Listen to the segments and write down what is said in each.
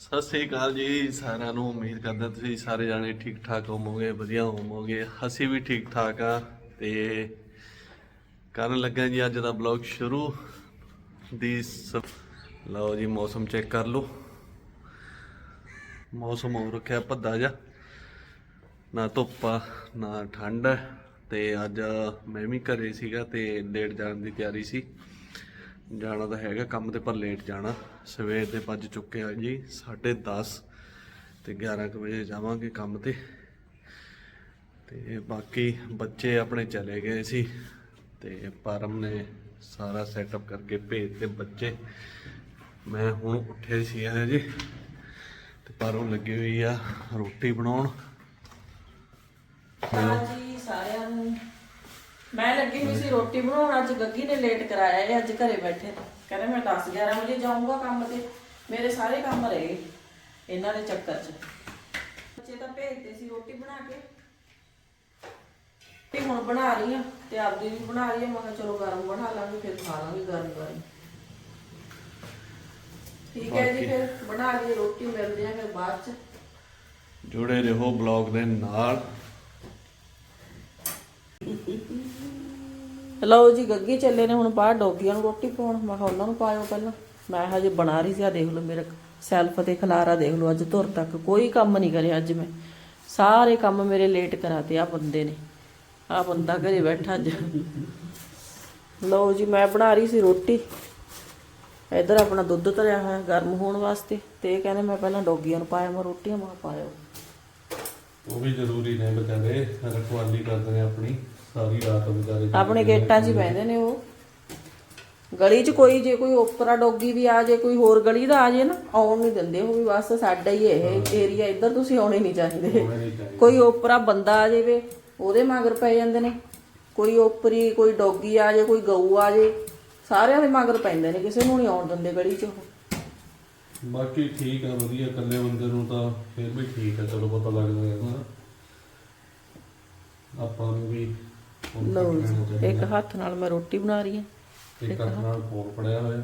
ਸਤਿ ਸ੍ਰੀ ਅਕਾਲ ਜੀ, ਸਾਰਿਆਂ ਨੂੰ ਉਮੀਦ ਕਰਦਾ ਤੁਸੀਂ ਸਾਰੇ ਜਾਣੇ ਠੀਕ ਠਾਕ ਹੋਵੋਗੇ, ਵਧੀਆ ਹੋਵੋਗੇ। ਅਸੀਂ ਵੀ ਠੀਕ ਠਾਕ ਆ ਤੇ ਕਰਨ ਲੱਗਾ ਜੀ ਅੱਜ ਦਾ ਬਲੌਗ ਸ਼ੁਰੂ। ਦੀ ਸ- ਲਓ ਜੀ, ਮੌਸਮ ਚੈੱਕ ਕਰ ਲਓ। ਮੌਸਮ ਹੋ ਰੱਖਿਆ ਭੱਦਾ ਜਾ ਨਾ ਧੁੱਪ ਆ, ਨਾ ਠੰਡ। ਹੈ ਤੇ ਅੱਜ ਮੈਂ ਵੀ ਘਰੇ ਸੀਗਾ ਤੇ ਲੇਟ ਜਾਣ ਦੀ ਤਿਆਰੀ ਸੀ। ਜਾਣਾ ਤਾਂ ਹੈਗਾ, ਕੰਮ ਤੇ ਪਰ ਲੇਟ ਜਾਣਾ। ਸਵੇਰ ਦੇ ਵੱਜ ਚੁੱਕੇ ਆ ਜੀ 10:30 ਤੇ 11 ਕੁ ਵਜੇ ਜਾਵਾਂਗੇ ਕੰਮ ਤੇ। ਤੇ ਬਾਕੀ ਬੱਚੇ ਆਪਣੇ ਚਲੇ ਗਏ ਸੀ ਤੇ ਪਰਮ ਨੇ ਸਾਰਾ ਸੈਟਅਪ ਕਰਕੇ ਭੇਜ ਤੇ ਬੱਚੇ। ਮੈਂ ਹੁਣ ਉੱਠੇ ਸੀ ਹਜੇ ਤੇ ਪਰਮ ਲੱਗੀ ਹੋਈ ਆ ਰੋਟੀ ਬਣਾਉਣ। ਹਾਂਜੀ, ਸਾਰਿਆਂ ਨੂੰ। ਮੈਂ ਲੱਗੀ ਹੋਈ ਸੀ ਰੋਟੀ ਬਣਾਉਣ ਅੱਜ ਗੱਗੀ ਨੇ ਲੇਟ ਕਰਾਇਆ ਇਹ ਅੱਜ ਘਰੇ ਬੈਠੇ ਨੇ। ਕਹਿੰਦੇ ਮੈਂ 10 11 ਵਜੇ ਜਾਊਂਗਾ ਕੰਮ ਤੇ। ਮੇਰੇ ਸਾਰੇ ਕੰਮ ਰਹਿ ਗਏ ਇਹਨਾਂ ਦੇ ਚੱਕਰ 'ਚ। ਬੱਚੇ ਤਾਂ ਭੇਜਦੇ ਸੀ ਰੋਟੀ ਬਣਾ ਕੇ। ਤੇ ਹੁਣ ਬਣਾ ਰਹੀ ਆ ਤੇ ਆਪਦੀ ਵੀ ਬਣਾ ਰਹੀ ਆ ਮੈਂ ਕਿਹਾ ਚਲੋ ਗਰਮ ਬਣਾ ਲਾਂਗੇ ਫਿਰ ਖਾ ਲਾਂਗੇ ਗਰਮ ਗਰਮ। ਠੀਕ ਹੈ ਜੀ ਫਿਰ ਬਣਾ ਲਈ ਰੋਟੀ ਮਿਲਦੇ ਆ ਫਿਰ ਬਾਅਦ 'ਚ। ਜੁੜੇ ਰਹੋ ਬਲੌਗ ਦੇ ਨਾਲ। ਲਓ ਜੀ, ਗੱਗੀ ਚੱਲੇ ਨੇ, ਹੁਣ ਬਾਹਰ ਡੋਗੀਆਂ ਨੂੰ ਰੋਟੀ ਪਾਉਣ। ਮੈਂ ਕਿਹਾ ਉਹਨਾਂ ਨੂੰ ਪਾਇਓ ਪਹਿਲਾਂ। ਮੈਂ ਹਜੇ ਬਣਾ ਰਹੀ ਸੀ ਆ ਦੇਖ ਲਓ ਮੇਰੇ ਸੈਲਫ ਤੇ ਖਲਾਰਾ ਦੇਖ ਲਓ, ਅੱਜ ਧੁਰ ਤੱਕ। ਕੋਈ ਕੰਮ ਨਹੀਂ ਕਰਿਆ ਅੱਜ ਮੈਂ। ਸਾਰੇ ਕੰਮ ਮੇਰੇ ਲੇਟ ਕਰਾਤੇ ਆ ਬੰਦੇ ਨੇ। ਆ ਬੰਦਾ ਘਰੇ ਬੈਠਾ ਅੱਜ। ਲਓ ਜੀ, ਮੈਂ ਬਣਾ ਰਹੀ ਸੀ ਰੋਟੀ। ਇੱਧਰ ਆਪਣਾ ਦੁੱਧ ਧਰਿਆ ਹੋਇਆ, ਗਰਮ ਹੋਣ ਵਾਸਤੇ। ਤੇ ਇਹ ਕਹਿੰਦੇ, ਮੈਂ ਪਹਿਲਾਂ ਡੋਗੀਆਂ ਨੂੰ ਪਾਇਆ, ਮੈਂ ਰੋਟੀਆਂ, ਮਾ ਪਾਇਓ। ਉਹ ਵੀ ਜ਼ਰੂਰੀ ਨੇ ਵਿਚਾਰੇ, ਰਖਵਾਲੀ ਕਰਦੇ ਨੇ ਆਪਣੀ। ਸਾਰੀ ਰਾਤ ਵਿਚਾਰੇ ਆਪਣੇ ਗੇਟਾਂ 'ਚ ਹੀ ਬਹਿੰਦੇ ਨੇ ਉਹ। ਗਲੀ 'ਚ ਕੋਈ ਜੇ ਕੋਈ ਓਪਰਾ ਡੋਗੀ ਵੀ ਆ ਜੇ ਕੋਈ ਹੋਰ ਗਲੀ ਦਾ ਆ ਜੇ ਨਾ ਆਉਣ ਨਹੀਂ ਦਿੰਦੇ ਉਹ ਵੀ ਬਸ ਸਾਡਾ ਹੀ ਇਹ ਏਰੀਆ ਇੱਧਰ ਤੁਸੀਂ ਆਉਣੇ ਨਹੀਂ ਚਾਹੀਦੇ। ਕੋਈ ਓਪਰਾ ਬੰਦਾ ਆ ਜਾਵੇ ਉਹਦੇ ਮਗਰ ਪੈ ਜਾਂਦੇ ਨੇ। ਕੋਈ ਓਪਰੀ ਕੋਈ ਡੋਗੀ ਆ ਜੇ ਕੋਈ ਗਊ ਆ ਜੇ ਸਾਰਿਆਂ ਦੇ ਮਗਰ ਪੈਂਦੇ ਨੇ ਕਿਸੇ ਨੂੰ ਨਹੀਂ ਆਉਣ ਦਿੰਦੇ ਗਲੀ 'ਚ ਉਹ। ਬਾਕੀ ਠੀਕ ਆ ਵਧੀਆ ਇਕੱਲੇ ਬੰਦੇ ਨੂੰ ਤਾਂ ਫਿਰ ਵੀ ਠੀਕ ਆ ਚਲੋ ਪਤਾ ਲੱਗਦਾ ਹੈ ਨਾ। ਆਪਾਂ ਨੂੰ ਵੀ ਲਓ ਜੀ। ਇੱਕ ਹੱਥ ਨਾਲ ਮੈਂ ਰੋਟੀ ਬਣਾ ਰਹੀ ਹਾਂ। ਇੱਕ ਹੱਥ ਨਾਲ ਫੋਨ ਫੜਿਆ ਹੋਇਆ।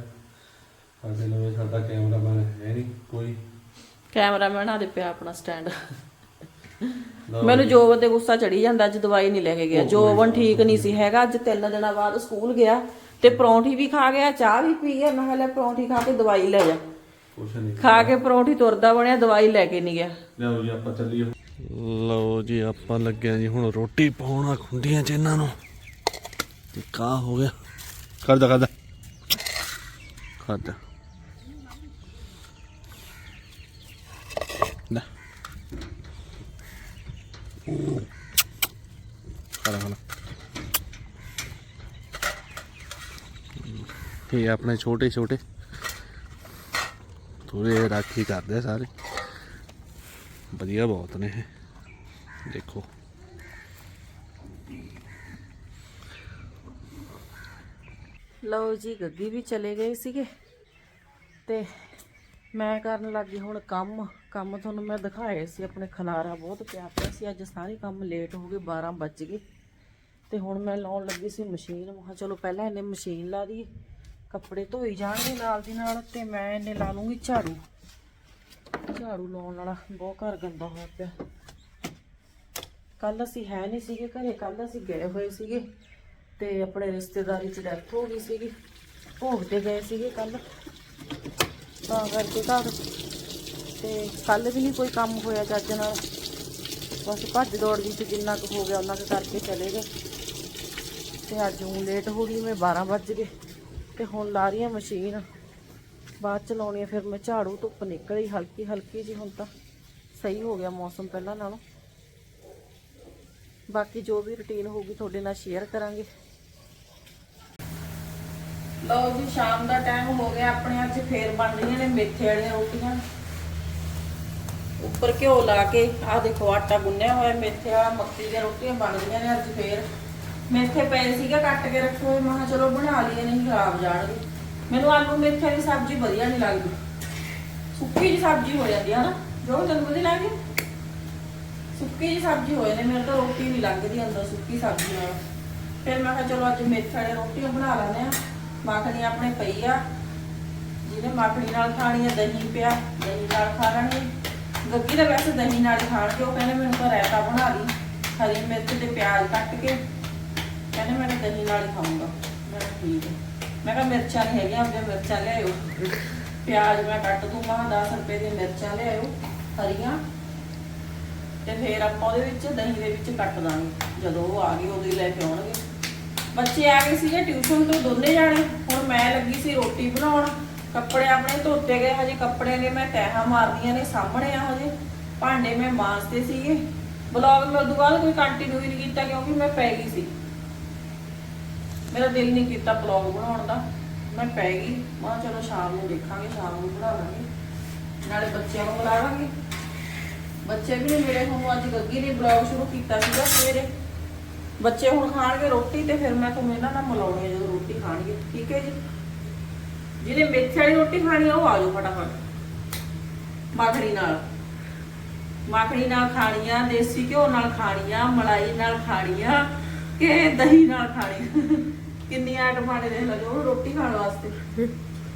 ਸਾਡੇ ਲਵੇ ਸਾਡਾ ਕੈਮਰਾਮੈਨ ਹੈ ਨਹੀਂ ਕੋਈ। ਕੈਮਰਾਮੈਨ ਆ ਦੇ ਪਿਆ ਆਪਣਾ ਸਟੈਂਡ। ਮੈਨੂੰ ਜੋਬਨ ਤੇ ਗੁੱਸਾ ਚੜੀ ਜਾਂਦਾ ਅੱਜ ਦਵਾਈ ਨਹੀਂ ਲੈ ਕੇ ਗਿਆ। ਜੋਬਨ ਠੀਕ ਨਹੀਂ ਸੀ ਹੈਗਾ ਅੱਜ ਤਿੰਨ ਦਿਨਾਂ ਬਾਅਦ ਸਕੂਲ ਗਿਆ ਤੇ ਪਰੌਂਠੀ ਵੀ ਖਾ ਗਿਆ ਚਾਹ ਵੀ ਪੀ ਗਿਆ। ਮੈਂ ਕਿਹਾ ਲੈ ਪਰੌਂਠੀ ਖਾ ਕੇ ਦਵਾਈ ਲੈ ਜਾ। ਕੁਛ ਨਹੀਂ ਖਾ ਕੇ ਪਰੌਂਠੀ ਤੁਰਦਾ ਬਣਿਆ ਦਵਾਈ ਲੈ ਕੇ ਨਹੀਂ ਗਿਆ। ਲਓ ਜੀ ਆਪਾਂ ਚੱਲੀਏ। ਲਓ ਜੀ ਆਪਾਂ ਲੱਗਿਆ ਜੀ ਹੁਣ ਰੋਟੀ ਪਾਉਣਾ ਖੁੰਡੀਆਂ ਚ ਇਹਨਾਂ ਨੂੰ। ਤੇ ਕਾ ਹੋ ਗਿਆ? ਕਰ ਦਾ ਕਰ ਦਾ ਕਰ ਦਾ ਲੈ। ਖਾਣਾ ਖਾਣਾ। ਇਹ ਆਪਣੇ ਛੋਟੇ ਛੋਟੇ ਥੋੜੇ ਰਾਖੀ ਕਰਦੇ ਸਾਰੇ। ਵਧੀਆ ਬਹੁਤ ਨੇ ਦੇਖੋ। ਲਓ ਜੀ, ਗੱਗੀ ਵੀ ਚਲੇ ਗਏ ਸੀਗੇ। ਤੇ ਮੈਂ ਕਰਨ ਲੱਗੀ ਹੁਣ ਕੰਮ। ਕੰਮ ਤੁਹਾਨੂੰ ਮੈਂ ਦਿਖਾਏ ਸੀ, ਆਪਣੇ ਖਲਾਰਾ ਬਹੁਤ ਪਿਆ ਪਿਆ ਸੀ। ਅੱਜ ਸਾਰੇ ਕੰਮ ਲੇਟ ਹੋ ਗਏ 12 ਵੱਜ ਗਏ। ਤੇ ਹੁਣ ਮੈਂ ਲਾਉਣ ਲੱਗੀ ਸੀ ਮਸ਼ੀਨ। ਮੈਂ ਕਿਹਾ ਚਲੋ ਪਹਿਲਾਂ ਇਹਨੇ ਮਸ਼ੀਨ ਲਾ ਦੀ ਕੱਪੜੇ ਧੋਈ ਜਾਣਗੇ ਨਾਲ ਦੀ ਨਾਲ ਤੇ ਮੈਂ ਇਹਨੇ ਲਾ ਲੂੰਗੀ ਝਾੜੂ। ਝਾੜੂ ਲਾਉਣ ਵਾਲਾ, ਬਹੁਤ ਘਰ ਗੰਦਾ ਹੋਇਆ ਪਿਆ। ਕੱਲ ਅਸੀਂ ਹੈ ਨਹੀਂ ਸੀਗੇ ਘਰੇ ਕੱਲ ਅਸੀਂ ਗਏ ਹੋਏ ਸੀਗੇ ਤੇ ਆਪਣੇ ਰਿਸ਼ਤੇਦਾਰੀ ਚ ਡੈਥ ਹੋ ਗਈ ਸੀਗੀ। ਭੋਗ ਤੇ ਗਏ ਸੀਗੇ ਕੱਲ ਤਾਂ ਕਰਕੇ ਘਰ। ਤੇ ਕੱਲ ਵੀ ਨਹੀਂ ਕੋਈ ਕੰਮ ਹੋਇਆ ਚੱਜ ਨਾਲ। ਬਸ ਭੱਜ ਦੌੜ ਦੀ ਚ ਜਿੰਨਾ ਕੁ ਹੋ ਗਿਆ, ਉਹਨਾਂ ਕੁ ਕਰਕੇ ਚਲੇ ਗਏ। ਤੇ ਅੱਜ ਹੁਣ ਲੇਟ ਹੋ ਗਈ, ਮੈਂ 12 ਵੱਜ ਗਏ। ਤੇ ਹੁਣ ਲਾ ਰਹੀ ਹਾਂ ਮਸ਼ੀਨ। ਬਾਅਦ ਚ ਲਾਉਣੀ ਆ, ਫਿਰ ਮੈਂ ਝਾੜੂ ਧੁੱਪ ਨਿਕਲੀ ਹਲਕੀ ਹਲਕੀ ਜੀ ਹੁਣ ਤਾਂ ਸਹੀ ਹੋ ਗਿਆ ਮੌਸਮ ਪਹਿਲਾਂ ਨਾਲੋਂ। ਬਾਕੀ ਜੋ ਵੀ ਰੁਟੀਨ ਹੋਊਗੀ ਤੁਹਾਡੇ ਨਾਲ ਸ਼ੇਅਰ ਕਰਾਂਗੇ। ਲਓ ਜੀ, ਸ਼ਾਮ ਦਾ ਟਾਈਮ ਹੋ ਗਿਆ, ਆਪਣੇ ਅੱਜ ਫੇਰ ਬਣ ਰਹੀਆਂ ਨੇ ਮੇਥੇ ਵਾਲੀਆਂ ਰੋਟੀਆਂ। ਉੱਪਰ ਘਿਓ ਲਾ ਕੇ, ਆਹ ਦੇਖੋ, ਆਟਾ ਗੁੰਨਿਆ ਹੋਇਆ, ਮੇਥੇ ਵਾਲਾ, ਮੱਕੀ ਦੀਆਂ ਰੋਟੀਆਂ ਬਣ ਰਹੀਆਂ ਨੇ ਅੱਜ ਫੇਰ। ਮੇਥੇ ਪਏ ਸੀਗਾ, ਕੱਟ ਕੇ ਰੱਖੇ ਹੋਏ, ਮੈਂ ਕਿਹਾ ਚਲੋ ਬਣਾ ਲਈਏ, ਨਹੀਂ ਖਰਾਬ ਜਾਣਗੇ। ਮੈਨੂੰ ਆਲੂ ਮੇਥੇ ਦੀ ਸਬਜ਼ੀ ਵਧੀਆ ਨਹੀਂ ਲੱਗਦੀ। ਸੁੱਕੀ ਜੀ ਸਬਜ਼ੀ ਹੋ ਜਾਂਦੀ ਹੈ ਨਾ। ਜੋ ਤੈਨੂੰ ਵਧੀਆ ਲੱਗਦੀ। ਸੁੱਕੀ ਜੀ ਸਬਜ਼ੀ ਹੋਏ ਨੇ ਮੇਰੇ ਤਾਂ ਰੋਟੀ ਨਹੀਂ ਲੱਗਦੀ ਅੰਦਰ ਸੁੱਕੀ ਸਬਜ਼ੀ ਨਾਲ। ਫਿਰ ਮੈਂ ਕਿਹਾ, ਚਲੋ ਅੱਜ ਮੇਥੇ ਵਾਲੀਆਂ ਰੋਟੀਆਂ ਬਣਾ ਲੈਂਦੇ ਆ ਮੱਖਣੀ ਆਪਣੇ ਪਈ ਆ। ਜਿਹਨੇ ਮੱਖਣੀ ਨਾਲ ਖਾਣੀ ਆ, ਦਹੀਂ ਪਿਆ। ਦਹੀਂ ਨਾਲ ਖਾ ਲੈਣਗੇ ਗੱਗੀ ਦਾ ਵੈਸੇ ਦਹੀਂ ਨਾਲ ਹੀ ਖਾਣਗੇ। ਉਹ ਕਹਿੰਦੇ ਮੈਨੂੰ ਤਾਂ ਰਾਇਤਾ ਬਣਾ ਲਈ। ਹਰੀ ਮਿਰਚ ਤੇ ਪਿਆਜ਼ ਕੱਟ ਕੇ। ਕਹਿੰਦੇ ਮੈਂ ਦਹੀਂ ਨਾਲ ਹੀ ਖਾਊਂਗਾ। ਮੈਂ ਕਿਹਾ ਠੀਕ ਹੈ ਮੈਂ ਕਿਹਾ ਮਿਰਚਾਂ ਨਹੀਂ ਹੈਗੀਆਂ, ਆਪਣੀਆਂ ਮਿਰਚਾਂ ਲਿਆਇਓ। ਪਿਆਜ਼ ਮੈਂ ਕੱਟ ਦੂੰਗਾ 10 ਰੁਪਏ ਦੀਆਂ ਮਿਰਚਾਂ ਲਿਆਇਓ, ਹਰੀਆਂ। ਤੇ ਫਿਰ ਆਪਾਂ ਉਹਦੇ ਵਿੱਚ ਦਹੀਂ ਦੇ ਵਿੱਚ ਕੱਟ ਦਾਂਗੇ, ਜਦੋਂ ਉਹ ਆ ਗਏ ਉਦੋਂ ਹੀ ਲੈ ਕੇ ਆਉਣਗੇ। ਬੱਚੇ ਆ ਗਏ ਸੀਗੇ ਟਿਊਸ਼ਨ ਤੋਂ, ਦੋਨੇ ਜਾਣੇ। ਹੁਣ ਮੈਂ ਲੱਗੀ ਸੀ ਰੋਟੀ ਬਣਾਉਣ। ਕੱਪੜੇ ਆਪਣੇ ਧੋਤੇ ਗਏ, ਹਜੇ ਕੱਪੜਿਆਂ ਦੇ ਮੈਂ ਤੈਹਾਂ ਮਾਰਦੀਆਂ ਨੇ, ਸਾਹਮਣੇ ਆ ਹਜੇ। ਭਾਂਡੇ ਮੈਂ ਮਾਂਜਦੇ ਸੀਗੇ। ਬਲੌਗ ਮੈਂ ਉਦੋਂ ਬਾਅਦ ਕੋਈ ਕੰਟੀਨਿਊ ਹੀ ਨਹੀਂ ਕੀਤਾ, ਕਿਉਂਕਿ ਮੈਂ ਪੈ ਗਈ ਸੀ। ਮੇਰਾ ਦਿਲ ਨਹੀਂ ਕੀਤਾ ਬਲੌਗ ਬਣਾਉਣ ਦਾ। ਮੈਂ ਪੈ ਗਈ। ਮੈਂ ਚਲੋ ਸ਼ਾਮ ਨੂੰ ਦੇਖਾਂਗੇ, ਸ਼ਾਮ ਨੂੰ ਬਣਾ ਨਾਲੇ ਬੱਚਿਆਂ ਨੂੰ ਬੁਲਾ ਬੱਚੇ ਵੀ ਨੇ ਮੇਰੇ ਹੁਣ ਅੱਜ ਗੱਗੀ ਨੇ ਬਲੌਗ ਸ਼ੁਰੂ ਕੀਤਾ ਸੀਗਾ ਸਵੇਰੇ। ਬੱਚੇ ਹੁਣ ਖਾਣਗੇ ਰੋਟੀ ਤੇ ਫਿਰ ਮੈਂ ਤੁਹਾਨੂੰ ਇਹਨਾਂ ਨਾਲ ਮਿਲਾਉਣੀ ਜਦੋਂ ਰੋਟੀ ਖਾਣਗੇ। ਠੀਕ ਹੈ ਜੀ? ਜਿਹਨੇ ਮੇਥੇ ਵਾਲੀ ਰੋਟੀ ਖਾਣੀ ਆ, ਉਹ ਆ ਜਾਓ ਫਟਾਫਟ। ਮਾਖਣੀ ਨਾਲ। ਮਾਖਣੀ ਨਾਲ ਖਾਣੀਆਂ, ਦੇਸੀ ਘਿਓ ਨਾਲ ਖਾਣੀਆਂ, ਮਲਾਈ ਨਾਲ ਖਾਣੀਆਂ, ਕਿ ਦਹੀਂ ਨਾਲ ਖਾਣੀਆਂ। ਕਿੰਨੀਆਂ ਆਈਟਮਾਂ ਨੇ ਦੇਖ ਲਓ ਰੋਟੀ ਖਾਣ ਵਾਸਤੇ।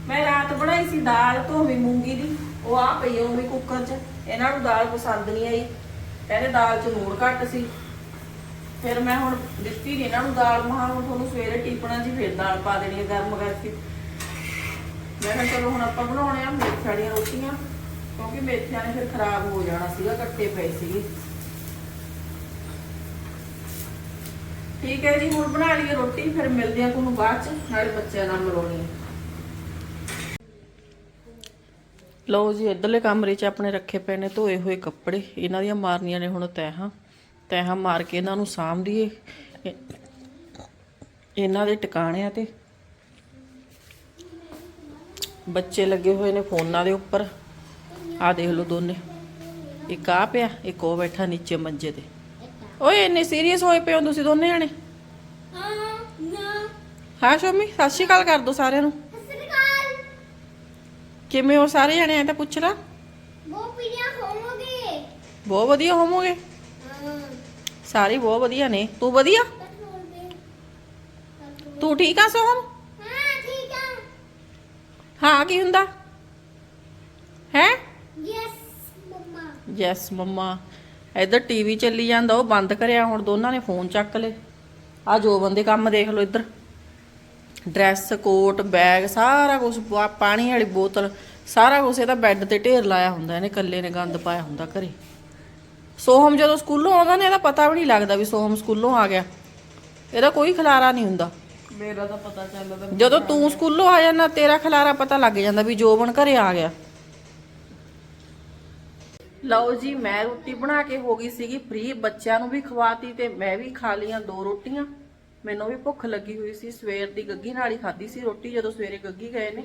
ਮੈਂ ਰਾਤ ਬਣਾਈ ਸੀ ਦਾਲ ਧੋਵੀ ਮੂੰਗੀ ਦੀ, ਉਹ ਆ ਪਈ ਉਹ ਵੀ ਕੁੱਕਰ 'ਚ। ਇਹਨਾਂ ਨੂੰ ਦਾਲ ਪਸੰਦ ਨਹੀਂ ਆਈ। ਕਹਿੰਦੇ ਦਾਲ 'ਚ ਨੂਣ ਘੱਟ ਸੀ। ਫਿਰ ਮੈਂ ਹੁਣ ਦਿੱਤੀ ਨੀ ਇਹਨਾਂ ਨੂੰ ਦਾਲ ਮਹਾ ਹੁਣ ਤੁਹਾਨੂੰ ਸਵੇਰੇ ਟੀਪਣਾ ਜੀ ਫਿਰ ਦਾਲ ਪਾ ਦੇਣੀ ਹੈ ਗਰਮ ਕਰਕੇ। ਮੈਂ ਕਿਹਾ ਚਲੋ ਹੁਣ ਆਪਾਂ ਬਣਾਉਣੇ ਆ ਮੇਥੇ ਦੀਆਂ ਰੋਟੀਆਂ, ਕਿਉਂਕਿ ਮੇਥਿਆਂ ਨੇ ਫਿਰ ਖਰਾਬ ਹੋ ਜਾਣਾ ਸੀਗਾ, ਕੱਟੇ ਪਏ ਸੀਗੇ। ਠੀਕ ਹੈ ਜੀ, ਹੁਣ ਬਣਾ ਲਈਏ ਰੋਟੀ, ਫਿਰ ਮਿਲਦੇ ਆ ਤੁਹਾਨੂੰ ਬਾਅਦ ਚ, ਨਾਲੇ ਬੱਚਿਆਂ ਨਾਲ ਮਿਲਾਉਣੀ ਲਓ ਜੀ, ਇਧਰਲੇ ਕਮਰੇ 'ਚ ਆਪਣੇ ਰੱਖੇ ਪਏ ਨੇ ਧੋਏ ਹੋਏ ਕੱਪੜੇ। ਇਹਨਾਂ ਦੀਆਂ ਮਾਰਨੀਆਂ ਨੇ ਹੁਣ ਤੈਹਾਂ। ਤੈਹਾਂ ਮਾਰ ਕੇ ਇਹਨਾਂ ਨੂੰ ਸਾਂਭ ਦਈਏ ਇਹਨਾਂ ਦੇ ਟਿਕਾਣਿਆਂ ਤੇ। ਬੱਚੇ ਲੱਗੇ ਹੋਏ ਨੇ ਫੋਨਾਂ ਦੇ ਉੱਪਰ। ਆ ਦੇਖ ਲਓ ਦੋਨੇ। ਇੱਕ ਆ ਪਿਆ, ਇੱਕ ਉਹ ਬੈਠਾ ਨੀਚੇ ਮੰਜੇ ਤੇ। ਓਏ ਇੰਨੇ ਸੀਰੀਅਸ ਹੋਏ ਪਏ ਹੋ ਤੁਸੀਂ ਦੋਨੇ ਜਾਣੇ? ਹਾਂ ਸ਼ੋਮੀ ਸਤਿ ਸ਼੍ਰੀ ਅਕਾਲ ਕਰ ਦੋ ਸਾਰਿਆਂ ਨੂੰ। ਕਿਵੇਂ ਹੋ ਸਾਰੇ ਜਣੇ? ਐ ਤਾਂ ਪੁੱਛ ਲਾ। ਬਹੁਤ ਵਧੀਆ ਹੋਵੋਗੇ? ਸਾਰੇ ਬਹੁਤ ਵਧੀਆ ਨੇ। ਤੂੰ ਵਧੀਆ? ਤੂੰ ਠੀਕ ਆ ਸੋਹਮ ਹਾਂ ਕੀ ਹੁੰਦਾ? ਹੈ? Yes mumma. ਇੱਧਰ ਟੀਵੀ ਚੱਲੀ ਜਾਂਦਾ ਉਹ ਬੰਦ ਕਰਿਆ ਹੁਣ ਦੋਨਾਂ ਨੇ ਫੋਨ ਚੱਕ ਲਏ। ਆ ਜੋ ਬੰਦੇ ਕੰਮ ਦੇਖ ਲਓ ਇੱਧਰ। ਡਰੈਸ ਕੋਟ ਬੈਗ ਸਾਰਾ ਕੁਝ ਪਾਣੀ ਵਾਲੀ ਬੋਤਲ ਸਾਰਾ ਕੁਝ ਇਹਦਾ ਬੈੱਡ ਤੇ ਢੇਰ ਲਾਇਆ ਹੁੰਦਾ ਇਹਨੇ ਇਕੱਲੇ ਨੇ ਗੰਦ ਪਾਇਆ ਹੁੰਦਾ ਘਰੇ। ਸੋਹਮ ਜਦੋਂ ਸਕੂਲੋਂ ਆਉਂਦਾ ਨੇ ਇਹਦਾ ਪਤਾ ਵੀ ਨਹੀਂ ਲੱਗਦਾ ਵੀ ਸੋਹਮ ਸਕੂਲੋਂ ਆ ਗਿਆ। ਇਹਦਾ ਕੋਈ ਖਲਾਰਾ ਨਹੀਂ ਹੁੰਦਾ। ਮੇਰਾ ਤਾਂ ਪਤਾ ਚੱਲਦਾ ਜਦੋਂ ਤੂੰ ਸਕੂਲੋਂ ਆ ਜਾਂਦਾ ਤੇਰਾ ਖਲਾਰਾ ਪਤਾ ਲੱਗ ਜਾਂਦਾ ਵੀ ਜੋਬਨ ਘਰੇ ਆ ਗਿਆ। ਲਓ ਜੀ, ਮੈਂ ਰੋਟੀ ਬਣਾ ਕੇ ਹੋ ਗਈ ਸੀਗੀ ਫ੍ਰੀ ਬੱਚਿਆਂ ਨੂੰ ਵੀ ਖਵਾਤੀ ਤੇ ਮੈਂ ਵੀ ਖਾ ਲਈਆਂ ਦੋ ਰੋਟੀਆਂ। ਮੈਨੂੰ ਵੀ ਭੁੱਖ ਲੱਗੀ ਹੋਈ ਸੀ, ਸਵੇਰ ਦੀ ਗੱਗੀ ਨਾਲ ਹੀ ਖਾਧੀ ਸੀ ਰੋਟੀ, ਜਦੋਂ ਸਵੇਰੇ ਗੱਗੀ ਗਏ ਨੇ।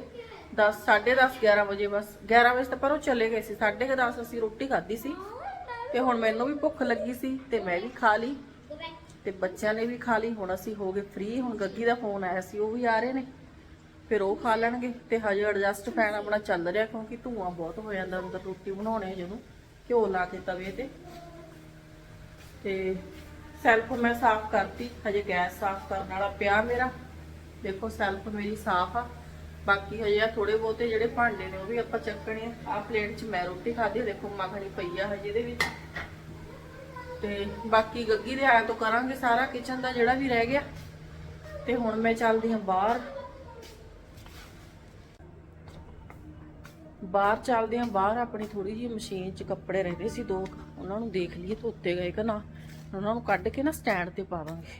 10 10:30 11 ਵਜੇ ਬਸ। 11 ਵਜੇ ਤਾਂ ਪਰ ਉਹ ਚਲੇ ਗਏ ਸੀ 10:30 ਅਸੀਂ ਰੋਟੀ ਖਾਧੀ ਸੀ। ਤੇ ਹੁਣ ਮੈਨੂੰ ਵੀ ਭੁੱਖ ਲੱਗੀ ਸੀ ਤੇ ਮੈਂ ਵੀ ਖਾ ਲਈ। ਤੇ ਬੱਚਿਆਂ ਨੇ ਵੀ ਖਾ ਲਈ, ਹੁਣ ਅਸੀਂ ਹੋ ਗਏ ਫ੍ਰੀ ਹੁਣ ਗੱਗੀ ਦਾ ਫੋਨ ਆਇਆ ਸੀ, ਉਹ ਵੀ ਆ ਰਹੇ ਨੇ। ਫਿਰ ਉਹ ਖਾ ਲੈਣਗੇ ਤੇ ਹਜੇ ਐਡਜਸਟ ਫੈਨ ਆਪਣਾ ਚੱਲ ਰਿਹਾ ਕਿਉਂਕਿ ਧੂਆਂ ਬਹੁਤ ਹੋ ਜਾਂਦਾ, ਅੰਦਰ ਰੋਟੀ ਬਣਾਉਣੇ ਜਦੋਂ। ਘਿਓ ਲਾ ਕੇ ਤਵੇ ਤੇ। ਤੇ ਸੈਲਫ ਮੈਂ ਸਾਫ਼ ਕਰਤੀ, ਹਜੇ ਗੈਸ ਸਾਫ਼ ਕਰਨ ਵਾਲਾ ਪਿਆ ਮੇਰਾ। ਦੇਖੋ ਸੈਲਫ ਮੇਰੀ ਸਾਫ਼ ਆ। ਬਾਕੀ ਹਜੇ ਆ ਥੋੜੇ ਬਹੁਤੇ ਜਿਹੜੇ ਭਾਂਡੇ ਨੇ ਉਹ ਵੀ ਆਪਾਂ ਚੱਕਣੇ ਆ। ਆਹ ਪਲੇਟ 'ਚ ਮੈਂ ਰੋਟੀ ਖਾਧੀ ਦੇਖੋ ਮੱਖਣੀ ਪਈ ਆ ਹਜੇ ਇਹਦੇ ਵਿੱਚ। ਤੇ ਬਾਕੀ ਗੱਗੀ ਦੇ ਆਇਆ ਤੋਂ ਕਰਾਂਗੇ ਸਾਰਾ ਕਿਚਨ ਦਾ ਜਿਹੜਾ ਵੀ ਰਹਿ ਗਿਆ। ਤੇ ਹੁਣ ਮੈਂ ਚੱਲਦੀ ਹਾਂ ਬਾਹਰ। ਬਾਹਰ ਚੱਲਦੇ ਹਾਂ, ਬਾਹਰ ਆਪਣੀ ਥੋੜੀ ਜਿਹੀ ਮਸ਼ੀਨ 'ਚ ਕੱਪੜੇ ਰਹਿੰਦੇ ਸੀ ਦੋ, ਉਹਨਾਂ ਨੂੰ ਦੇਖ ਲਈਏ ਧੋਤੇ ਗਏ ਕਿ ਨਾ, ਉਹਨਾਂ ਨੂੰ ਕੱਢ ਕੇ ਨਾ ਸਟੈਂਡ ਤੇ ਪਾਵਾਂਗੇ।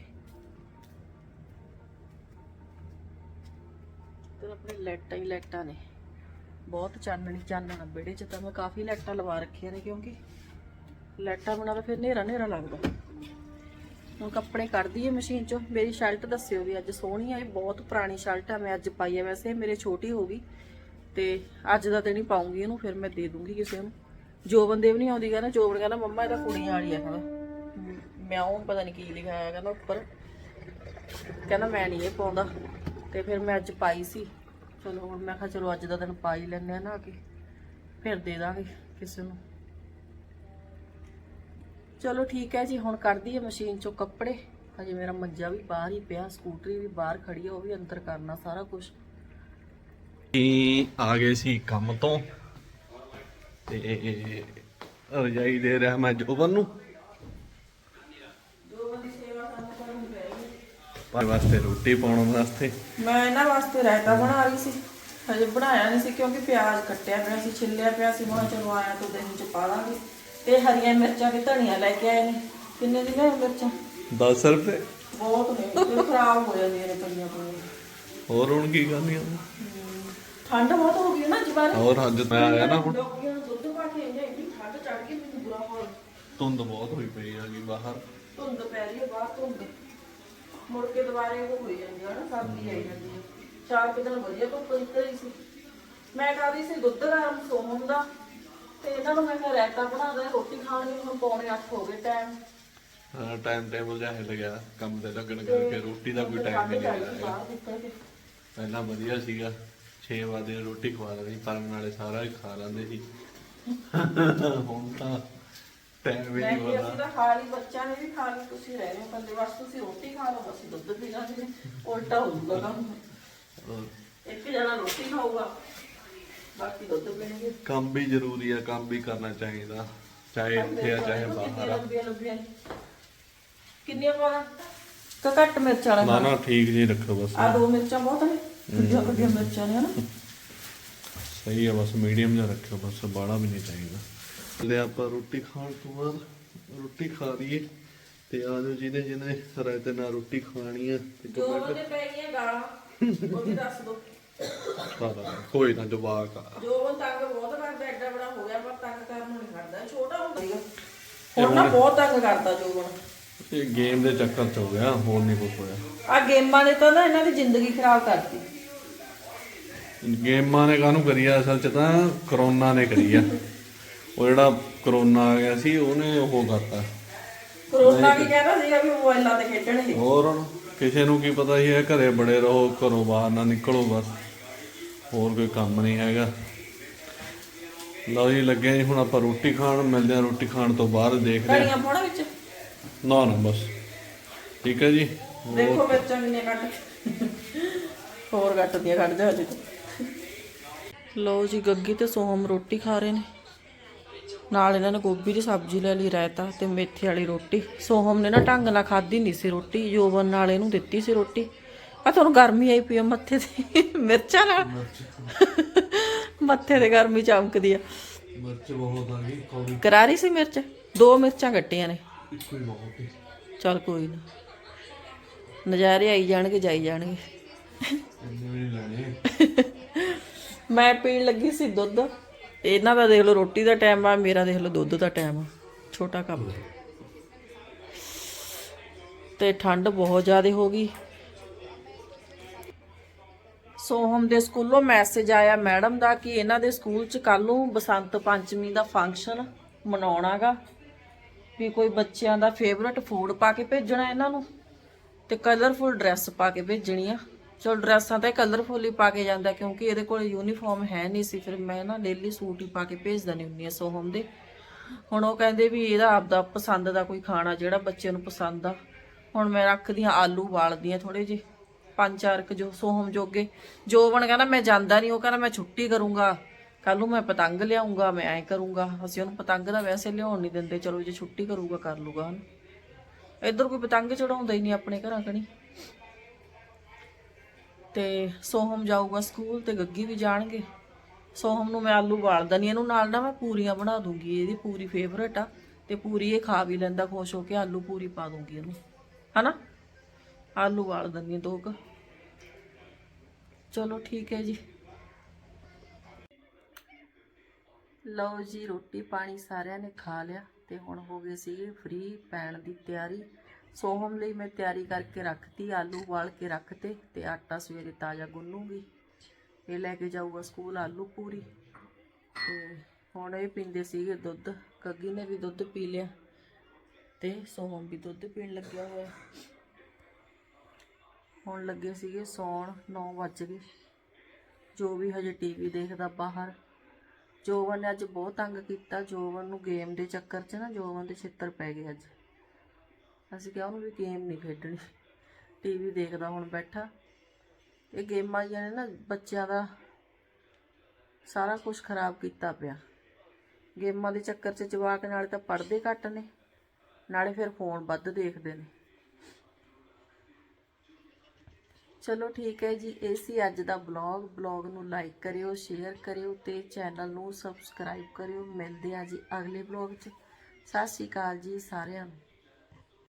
ਤੇ ਆਪਣੇ ਲਾਈਟਾਂ ਹੀ ਲਾਈਟਾਂ ਨੇ। ਬਹੁਤ ਚਾਨਣੀ ਚਾਨਣਾ ਬੇੜੇ 'ਚ ਤਾਂ ਮੈਂ ਕਾਫੀ ਲਾਈਟਾਂ ਲਵਾ ਰੱਖੀਆਂ ਨੇ ਕਿਉਂਕਿ ਲਾਈਟਾਂ ਬਿਨਾਂ ਤਾਂ ਫਿਰ ਹਨੇਰਾ ਹਨੇਰਾ ਲੱਗਦਾ। ਹੁਣ ਕੱਪੜੇ ਕੱਢਦੀ ਏ ਮਸ਼ੀਨ 'ਚੋਂ। ਮੇਰੀ ਸ਼ਰਟ ਦੱਸਿਓ ਵੀ ਅੱਜ ਸੋਹਣੀ ਆ, ਇਹ ਬਹੁਤ ਪੁਰਾਣੀ ਸ਼ਰਟ ਆ, ਮੈਂ ਅੱਜ ਪਾਈ ਆ। ਵੈਸੇ ਇਹ ਮੇਰੇ ਛੋਟੀ ਹੋ ਗਈ। ਤੇ ਅੱਜ ਦਾ ਤੇ ਨਹੀਂ ਪਾਉਂਗੀ ਇਹਨੂੰ, ਫਿਰ ਮੈਂ ਦੇ ਦੂੰਗੀ ਕਿਸੇ ਨੂੰ। ਜੋਬਨ ਬੰਦੇ ਵੀ ਨਹੀਂ ਆਉਂਦੀ, ਕਹਿੰਦਾ, ਜੋਬਨ ਕਹਿੰਦਾ, ਮੰਮਾ, ਇਹ ਤਾਂ ਕੁੜੀਆਂ ਵਾਲੀ ਆ, ਕਹਿੰਦਾ। ਮੈਂ ਉਹ ਪਤਾ ਨਹੀਂ ਕੀ ਲਿਖਿਆ ਹੋਇਆ ਕਹਿੰਦਾ ਉੱਪਰ। ਕਹਿੰਦਾ, ਮੈਂ ਨਹੀਂ ਇਹ ਪਾਉਂਦਾ। ਤੇ ਫਿਰ ਮੈਂ ਅੱਜ ਪਾਈ ਸੀ। ਚਲੋ, ਹੁਣ ਮੈਂ ਕਿਹਾ, ਚਲੋ, ਅੱਜ ਦਾ ਦਿਨ ਪਾ ਹੀ ਲੈਂਦੇ ਆ ਨਾ ਕਿ। ਫਿਰ ਦੇ ਦਾਂਗੇ ਕਿਸੇ ਨੂੰ। ਚਲੋ, ਠੀਕ ਹੈ ਜੀ, ਹੁਣ ਕਰਦੀ ਹੈ ਮਸ਼ੀਨ ਚੋਂ ਕੱਪੜੇ। ਹਜੇ ਮੇਰਾ ਮੰਜਾ ਵੀ ਬਾਹਰ ਹੀ ਪਿਆ, ਸਕੂਟਰੀ ਵੀ ਬਾਹਰ ਖੜੀ ਆ, ਉਹ ਵੀ ਅੰਦਰ ਕਰਨਾ ਸਾਰਾ ਕੁਝ ਅਸੀਂ ਆ ਗਏ ਸੀ ਕੰਮ ਤੋਂ। ਤੇ ਰਜਾਈ ਦੇ ਰਿਹਾ ਮੈਂ ਜੋਬਨ ਨੂੰ। ਪਰ ਵਾਸਤੇ ਰੋਟੀ ਪਾਉਣ ਵਾਸਤੇ। ਮੈਂ ਇਹਨਾਂ ਵਾਸਤੇ ਰਾਇਤਾ ਬਣਾ ਰਹੀ ਸੀ। ਹਜੇ ਬਣਾਇਆ ਨਹੀਂ ਸੀ ਕਿਉਂਕਿ ਪਿਆਜ਼ ਕੱਟਿਆ ਪਿਆ ਸੀ ਛਿੱਲਿਆ ਪਿਆ ਸੀ। ਮੈਂ ਚਲੋ ਆਇਆ ਤਾਂ ਦਹੀਂ ਚ ਪਾ ਦਾਂਗੇ ਤੇ ਹਰੀਆਂ ਮਿਰਚਾਂ ਤੇ ਧਨੀਆ ਲੈ ਕੇ ਆਏ ਨੇ। ਕਿੰਨੇ ਦੀਆਂ ਇਹ ਮਿਰਚਾਂ? 10 ਰੁਪਏ। ਬਹੁਤ ਨੇ। ਖਰਾਬ ਹੋ ਜਾਂਦੀਆਂ ਨੇ ਪਈਆਂ ਪਈਆਂ ਹੋਰ ਹੁਣ ਕੀ ਕਰਨੀ ਆ ਠੰਡ ਬਹੁਤ ਹੋ ਗਈ ਨਾ ਹੋਰ ਅੱਜ ਮੈਂ ਆਇਆ ਨਾ ਹੁਣ। ਲੋਕਾਂ ਨੂੰ ਦੁੱਧ ਪਾ ਕੇ ਇੰਨੇ ਇੰਨੀ ਠੰਡ ਚੜ ਗਈ ਮੈਨੂੰ ਬੁਰਾ ਹਾਲ। ਧੁੰਦ ਬਹੁਤ ਹੋਈ ਪਈ ਹੈਗੀ ਬਾਹਰ। ਧੁੰਦ ਪੈ ਰਹੀ ਹੈ ਬਾਹਰ ਧੁੰਦ। ਮੁੜ ਕੇ ਦੁਬਾਰੇ ਉਹ ਹੋਈ ਜਾਂਦੀ ਹੈ ਨਾ ਸਰਦੀ ਆਈ ਜਾਂਦੀ ਹੈ ਚਾਰ ਕੁ ਦਿਨ ਵਧੀਆ ਧੁੱਪ ਨਿਕਲੀ ਸੀ। ਮੈਂ ਕਰ ਰਹੀ ਸੀ ਦੁੱਧ ਗਰਮ ਸੋਹਣ ਦਾ। ਤੇ ਇਹਨਾਂ ਨੂੰ ਮੈਂ ਕਿਹਾ ਰਾਇਤਾ ਬਣਾ ਦੇ ਰੋਟੀ ਖਾਣੀ ਹੁਣ ਪੌਣੇ 8 ਹੋ ਗਏ ਟਾਈਮ ਟਾਈਮ ਟੇਬਲ ਜਿਹਾ ਹਿੱਲ ਗਿਆ ਕੰਮ ਤੇ ਲੱਗਣ ਕਰਕੇ ਰੋਟੀ ਦਾ ਕੋਈ ਟਾਈਮ ਹੀ ਨਹੀਂ। ਕੇ ਪਹਿਲਾਂ ਵਧੀਆ ਸੀਗਾ। 6 ਵਜੇ ਰੋਟੀ ਖਵਾ ਲੈਂਦੀ ਪਰ ਨਾਲੇ ਸਾਰਾ ਹੀ ਖਾ ਲੈਂਦੇ ਸੀ। ਹੁਣ ਤਾਂ ਟਾਈਮ ਮੈਂ ਨਹੀਂ ਪਤਾ ਅਸੀਂ ਤਾਂ ਖਾ ਲਈ ਬੱਚਿਆਂ ਨੇ ਵੀ ਖਾ ਲਈ ਤੁਸੀਂ ਰਹਿ ਗਏ ਕੱਲੇ ਬਸ ਤੁਸੀਂ ਰੋਟੀ ਖਾ ਲਓ ਅਸੀਂ ਦੁੱਧ ਪੀ ਲਾਂਗੇ। ਉਲਟਾ ਹੋ ਜਾਊਗਾ ਕੰਮ ਇੱਕ ਜਣਾ ਰੋਟੀ ਖਾਊਗਾ ਬਾਕੀ ਦੁੱਧ ਪੀਣਗੇ। ਕੰਮ ਵੀ ਜ਼ਰੂਰੀ ਆ ਕੰਮ ਵੀ ਕਰਨਾ ਚਾਹੀਦਾ ਚਾਹੇ ਇੱਥੇ ਆ ਚਾਹੇ ਬਾਹਰ ਆ। ਕਿੰਨੀਆਂ ਪਾਣਾ ਕਾ ਘੱਟ ਮਿਰਚ ਵਾਲਾ ਨਾ ਨਾ ਠੀਕ ਜੀ ਰੱਖੋ ਬਸ। ਆ ਦੋ ਮਿਰਚਾਂ ਬਹੁਤ ਨੇ। ਵੱਡੀਆਂ ਵੱਡੀਆਂ ਮਿਰਚਾਂ ਨੇ ਹਨਾ ਸਹੀ ਹੈ ਬਸ ਮੀਡੀਅਮ ਜਿਹਾ ਰੱਖਿਓ ਬਸ ਬਾੜਾ ਵੀ ਨਹੀਂ ਚਾਹੀਦਾ। ਲੈ ਆਪਾਂ ਰੋਟੀ ਖਾਣ ਤੋਂ ਬਾਅਦ ਰੋਟੀ ਖਾ ਲਈਏ ਤੇ ਆ ਜਾਓ ਜਿਹਨੇ ਜਿਹਨੇ ਰਾਇਤੇ ਨਾਲ ਰੋਟੀ ਖਾਣੀ ਆ ਤੇ ਜੋ ਉਹਦੇ ਪੈ ਗਈਆਂ ਗਾਲਾਂ ਉਹ ਵੀ ਦੱਸ ਦੋ। ਕੋਈ ਨਾ ਜਵਾਕ ਆ। ਜੋ ਉਹ ਤੰਗ ਬਹੁਤ ਕਰਦਾ ਐਡਾ ਬੜਾ ਹੋ ਗਿਆ ਪਰ ਤੰਗ ਕਰਨ ਨੂੰ ਨਹੀਂ ਕਰਦਾ ਛੋਟਾ ਹੁੰਦਾ ਸੀਗਾ ਹੁਣ ਨਾ ਬਹੁਤ ਤੰਗ ਕਰਦਾ ਜੋਬਨ ਇਹ ਗੇਮ ਦੇ ਚੱਕਰ ਚ ਹੋ ਗਿਆ ਹੋਰ ਨਹੀਂ ਕੁਝ ਹੋਇਆ। ਆ ਗੇਮਾਂ ਨੇ ਤਾਂ ਨਾ ਇਹਨਾਂ ਦੀ ਜ਼ਿੰਦਗੀ ਖਰਾਬ ਕਰਤੀ। ਗੇਮਾਂ ਨੇ ਕਾਹਨੂੰ ਕਰੀ ਆ ਅਸਲ ਚ ਤਾਂ ਕਰੋਨਾ ਨੇ ਕਰੀ ਆ ਉਹ ਜਿਹੜਾ ਕਰੋਨਾ ਆ ਗਿਆ ਸੀ ਉਹਨੇ ਉਹ ਕਰਤਾ। ਕਰੋਨਾ ਵੀ ਕਹਿੰਦਾ ਸੀਗਾ ਵੀ ਮੋਬਾਈਲਾਂ ਤੇ ਖੇਡਣਗੇ। ਹੋਰ ਹੁਣ ਕਿਸੇ ਨੂੰ ਕੀ ਪਤਾ ਸੀ ਇਹ ਘਰੇ ਬੜੇ ਰਹੋ ਘਰੋਂ ਬਾਹਰ ਨਾ ਨਿਕਲੋ ਬਸ। ਹੋਰ ਕੋਈ ਕੰਮ ਨਹੀਂ ਹੈਗਾ। ਲਓ ਜੀ ਲੱਗੇ ਜੀ ਹੁਣ ਆਪਾਂ ਰੋਟੀ ਖਾਣ ਮਿਲਦੇ ਆ ਰੋਟੀ ਖਾਣ ਤੋਂ ਬਾਅਦ ਦੇਖਦੇ ਆ ਧਨੀਆ ਪਾਉਣਾ ਵਿੱਚ? ਨਾ ਨਾ ਬਸ। ਠੀਕ ਹੈ ਜੀ। ਦੇਖੋ ਮਿਰਚਾਂ ਕਿੰਨੀਆਂ ਕੱਟ ਹੋਰ ਕੱਟ ਦੀਆਂ ਕੱਢ ਜਾ ਅਜੇ ਲਓ ਜੀ ਗੱਗੀ ਤੇ ਸੋਹਮ ਰੋਟੀ ਖਾ ਰਹੇ ਨੇ। ਨਾਲ ਇਹਨਾਂ ਨੇ ਗੋਭੀ ਦੀ ਸਬਜ਼ੀ ਲੈ ਲਈ ਰਾਇਤਾ ਤੇ ਮੇਥੀ ਵਾਲੀ ਰੋਟੀ। ਸੋਹਮ ਨੇ ਨਾ ਢੰਗ ਨਾਲ ਖਾਧੀ ਨਹੀਂ ਸੀ ਰੋਟੀ ਜੋਬਨ ਨਾਲ ਇਹਨੂੰ ਦਿੱਤੀ ਸੀ ਰੋਟੀ। ਆ ਤੁਹਾਨੂੰ ਗਰਮੀ ਆਈ ਪਈ ਆ ਮੱਥੇ ਤੇ। ਮਿਰਚਾਂ ਨਾਲ? ਮੱਥੇ ਤੇ ਗਰਮੀ ਚਮਕਦੀ ਆ। ਮਿਰਚ ਬਹੁਤ ਆ ਗਈ ਕੌੜੀ। ਕਰਾਰੀ ਸੀ ਮਿਰਚ? ਦੋ ਮਿਰਚਾਂ ਕੱਟੀਆਂ ਨੇ। ਇੱਕੋ ਹੀ ਬਹੁਤ ਹੀ। ਚੱਲ ਕੋਈ ਨਾ। ਨਜ਼ਾਰੇ ਆਈ ਜਾਣਗੇ ਜਾਈ ਜਾਣਗੇ। ਇੰਨੇ ਵੀ ਨਹੀਂ ਲੈਣੇ। ਮੈਂ ਪੀਣ ਲੱਗੀ ਸੀ ਦੁੱਧ। ਇਹਨਾਂ ਦਾ ਦੇਖ ਲਓ ਰੋਟੀ ਦਾ ਟਾਈਮ ਆ ਮੇਰਾ ਦੇਖ ਲਓ ਦੁੱਧ ਦਾ ਟਾਈਮ ਆ। ਛੋਟਾ ਕੱਪ ਤੇ ਠੰਡ ਬਹੁਤ ਜ਼ਿਆਦਾ ਹੋ ਗਈ। ਸੋਹਮ ਦੇ ਸਕੂਲੋਂ ਮੈਸੇਜ ਆਇਆ ਮੈਡਮ ਦਾ ਕਿ ਇਹਨਾਂ ਦੇ ਸਕੂਲ 'ਚ ਕੱਲ ਨੂੰ ਬਸੰਤ ਪੰਚਮੀ ਦਾ ਫੰਕਸ਼ਨ ਮਨਾਉਣਾਗਾ ਵੀ ਕੋਈ ਬੱਚਿਆਂ ਦਾ ਫੇਵਰਟ ਫੂਡ ਪਾ ਕੇ ਭੇਜਣਾ ਇਹਨਾਂ ਨੂੰ ਤੇ ਕਲਰਫੁਲ ਡਰੈਸ ਪਾ ਕੇ ਭੇਜਣੀ ਆ। ਚਲ ਡਰੈਸਾਂ ਤਾਂ ਕਲਰਫੁਲ ਹੀ ਪਾ ਕੇ ਜਾਂਦਾ ਕਿਉਂਕਿ ਇਹਦੇ ਕੋਲ ਯੂਨੀਫਾਰਮ ਹੈ ਨਹੀਂ ਸੀ। ਫਿਰ ਮੈਂ ਨਾ ਡੇਲੀ ਸੂਟ ਹੀ ਪਾ ਕੇ ਭੇਜਦਾ ਦਿੰਦੀ ਹੁੰਦੀ ਆ ਸੋਹਮ ਦੇ। ਹੁਣ ਉਹ ਕਹਿੰਦੇ ਵੀ ਇਹਦਾ ਆਪਦਾ ਪਸੰਦ ਦਾ ਕੋਈ ਖਾਣਾ ਜਿਹੜਾ ਬੱਚੇ ਨੂੰ ਪਸੰਦ ਆ। ਹੁਣ ਮੈਂ ਰੱਖਦੀ ਆ ਆਲੂ ਵਾਲਦੀ ਆ ਥੋੜੇ ਜਿਹੇ, ਪੰਜ ਚਾਰ ਕੁ ਜੋ ਸੋਹਮ ਜੋਗੇ। ਜੋਬਨ ਕਹਿੰਦਾ ਮੈਂ ਜਾਂਦਾ ਨਹੀਂ ਉਹ ਕਹਿੰਦਾ ਮੈਂ ਛੁੱਟੀ ਕਰੂੰਗਾ। ਕੱਲ ਨੂੰ ਮੈਂ ਪਤੰਗ ਲਿਆਉਂਗਾ ਮੈਂ ਐਂ ਕਰੂੰਗਾ। ਅਸੀਂ ਉਹਨੂੰ ਪਤੰਗ ਦਾ ਵੈਸੇ ਲਿਆਉਣ ਨਹੀਂ ਦਿੰਦੇ, ਚਲੋ ਜੇ ਛੁੱਟੀ ਕਰੂਗਾ ਕਰ ਲੂਗਾ ਹਨਾ ਇੱਧਰ ਕੋਈ ਪਤੰਗ ਚੜਾਉਂਦਾ ਹੀ ਨਹੀਂ ਆਪਣੇ ਘਰਾਂ ਕਣੀ। ਤੇ ਸੋਹਮ ਜਾਊਗਾ ਸਕੂਲ ਤੇ ਗੱਗੀ ਵੀ ਜਾਣਗੇ। ਸੋਹਮ ਨੂੰ ਮੈਂ ਆਲੂ ਵਾਲ ਦਨੀ ਇਹਨੂੰ ਨਾਲ ਨਾ ਮੈਂ ਪੂਰੀਆਂ ਬਣਾ ਦੂੰਗੀ, ਇਹਦੀ ਪੂਰੀ ਫੇਵਰਟ ਆ ਤੇ ਪੂਰੀ ਇਹ ਖਾ ਵੀ ਲੈਂਦਾ, ਖੁਸ਼ ਹੋ ਕੇ ਆਲੂ ਪੂਰੀ ਪਾ ਦੂੰਗੀ ਇਹਨੂੰ, ਹਨਾ? ਆਲੂ ਵਾਲ ਦਨੀ ਦੋ ਕੁ। ਚਲੋ ਠੀਕ ਹੈ ਜੀ। ਲਓ ਜੀ, ਰੋਟੀ ਪਾਣੀ ਸਾਰਿਆਂ ਨੇ ਖਾ ਲਿਆ ਤੇ ਹੁਣ ਹੋ ਗਏ ਸੀ ਫ੍ਰੀ ਪੈਣ ਦੀ ਤਿਆਰੀ। ਸੋਹਮ ਲਈ ਮੈਂ ਤਿਆਰੀ ਕਰਕੇ ਰੱਖਤੀ, ਆਲੂ ਵਾਲ ਕੇ ਰੱਖਤੇ ਤੇ ਆਟਾ ਸਵੇਰੇ ਤਾਜ਼ਾ ਗੁੰਨੂਗੀ। ਇਹ ਲੈ ਕੇ ਜਾਊਗਾ ਸਕੂਲ ਆਲੂ ਪੂਰੀ। ਤੇ ਹੁਣ ਇਹ ਪੀਂਦੇ ਸੀਗੇ ਦੁੱਧ। ਕੱਗੀ ਨੇ ਵੀ ਦੁੱਧ ਪੀ ਲਿਆ ਤੇ ਸੋਹਮ ਵੀ ਦੁੱਧ ਪੀਣ ਲੱਗਿਆ ਹੋਇਆ। ਹੁਣ ਲੱਗੇ ਸੀਗੇ ਸੌਣ 9 ਵੱਜ ਗਏ। ਜੋ ਵੀ ਹਜੇ ਟੀਵੀ ਦੇਖਦਾ ਬਾਹਰ। ਜੋਵਨ ਨੇ ਅੱਜ ਬਹੁਤ ਤੰਗ ਕੀਤਾ। ਜੋਵਨ ਨੂੰ ਗੇਮ ਦੇ ਚੱਕਰ 'ਚ ਨਾ, ਜੋਵਨ ਦੇ ਛਿੱਤਰ ਪੈ ਗਏ ਅੱਜ। ਅਸੀਂ ਕਿਹਾ ਉਹਨੂੰ ਵੀ ਗੇਮ ਨਹੀਂ ਖੇਡਣੀ। ਟੀਵੀ ਦੇਖਦਾ ਹੁਣ ਬੈਠਾ। ਇਹ ਗੇਮਾਂ ਜਿਹੀਆਂ ਨੇ ਨਾ, ਬੱਚਿਆਂ ਦਾ ਸਾਰਾ ਕੁਝ ਖਰਾਬ ਕੀਤਾ ਪਿਆ। ਗੇਮਾਂ ਦੇ ਚੱਕਰ 'ਚ ਜਵਾਕ ਨਾਲੇ ਤਾਂ ਪੜ੍ਹਦੇ ਘੱਟ ਨੇ, ਨਾਲੇ ਫਿਰ ਫੋਨ ਵੱਧ ਦੇਖਦੇ ਨੇ। ਚਲੋ ਠੀਕ ਹੈ ਜੀ, ਇਹ ਸੀ ਅੱਜ ਦਾ ਬਲੌਗ ਬਲੌਗ ਨੂੰ ਲਾਈਕ ਕਰਿਓ ਸ਼ੇਅਰ ਕਰਿਓ ਤੇ ਚੈਨਲ ਨੂੰ ਸਬਸਕ੍ਰਾਈਬ ਕਰਿਓ। ਮਿਲਦੇ ਆ ਜੀ ਅਗਲੇ ਬਲੌਗ 'ਚ। ਸਤਿ ਸ਼੍ਰੀ ਅਕਾਲ ਜੀ ਸਾਰਿਆਂ ਨੂੰ।